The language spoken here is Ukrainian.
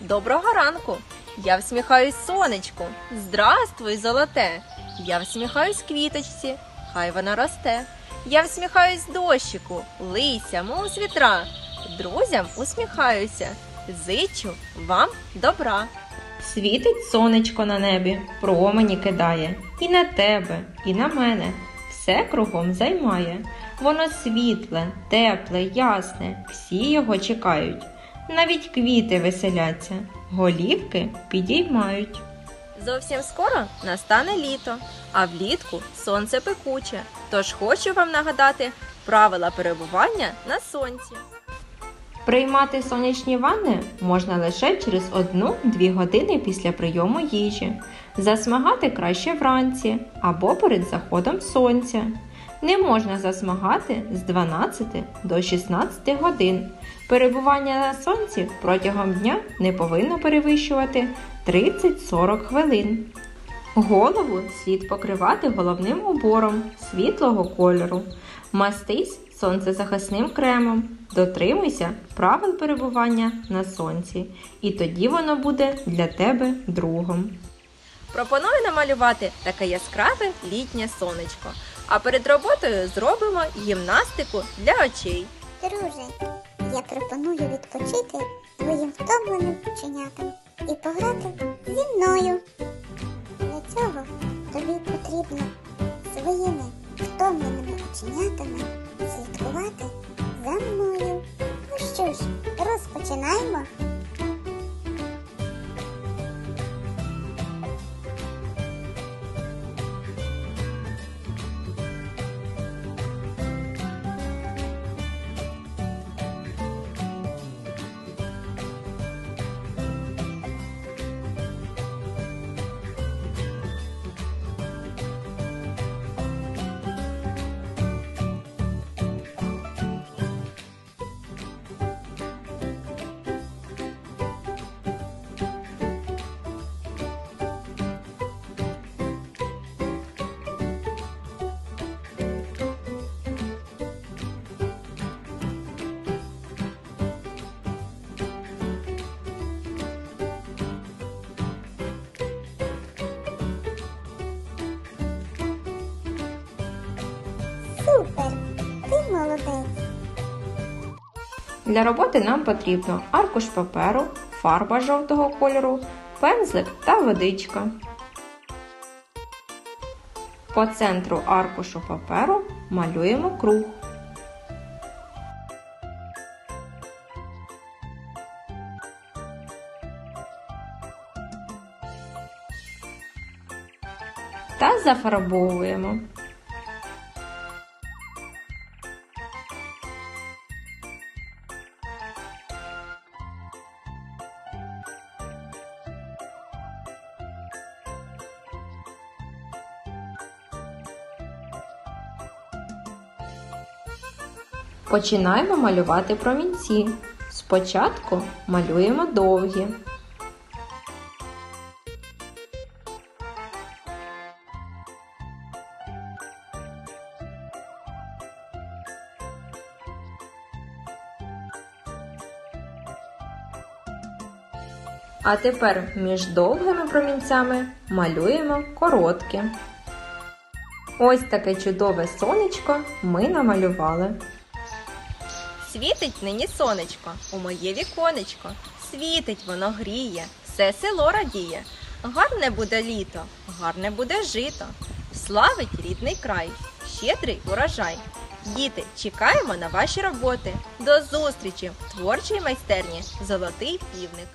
Доброго ранку! Я всміхаюсь сонечку. Здравствуй, золоте! Я всміхаюсь квіточці, хай вона росте. Я всміхаюсь дощику, лися, мов з вітра. Друзям усміхаюся, зичу вам добра. Світить сонечко на небі, промені кидає, і на тебе, і на мене. Все кругом займає. Воно світле, тепле, ясне, всі його чекають. Навіть квіти веселяться, голівки підіймають. Зовсім скоро настане літо, а влітку сонце пекуче. Тож хочу вам нагадати правила перебування на сонці. Приймати сонячні ванни можна лише через 1-2 години після прийому їжі. Засмагати краще вранці або перед заходом сонця. Не можна засмагати з 12 до 16 годин. Перебування на сонці протягом дня не повинно перевищувати 30-40 хвилин. Голову слід покривати головним убором світлого кольору. Мастись сонцезахисним кремом. Дотримуйся правил перебування на сонці, і тоді воно буде для тебе другом. Пропоную намалювати таке яскраве літнє сонечко. А перед роботою зробимо гімнастику для очей. Друже, я пропоную відпочити твоїм втомленим оченятам і пограти зі мною. Для цього тобі потрібно своїми втомленими оченятами слідкувати за мною. Ну що ж, розпочинаємо. Супер! Ти молодець. Для роботи нам потрібно аркуш паперу, фарба жовтого кольору, пензлик та водичка. По центру аркушу паперу малюємо круг. Та зафарбовуємо. Починаємо малювати промінці. Спочатку малюємо довгі. А тепер між довгими промінцями малюємо короткі. Ось таке чудове сонечко ми намалювали. Світить нині сонечко у моє віконечко. Світить воно гріє, все село радіє. Гарне буде літо, гарне буде жито. Славить рідний край, щедрий урожай. Діти, чекаємо на ваші роботи. До зустрічі в творчій майстерні Золотий півник.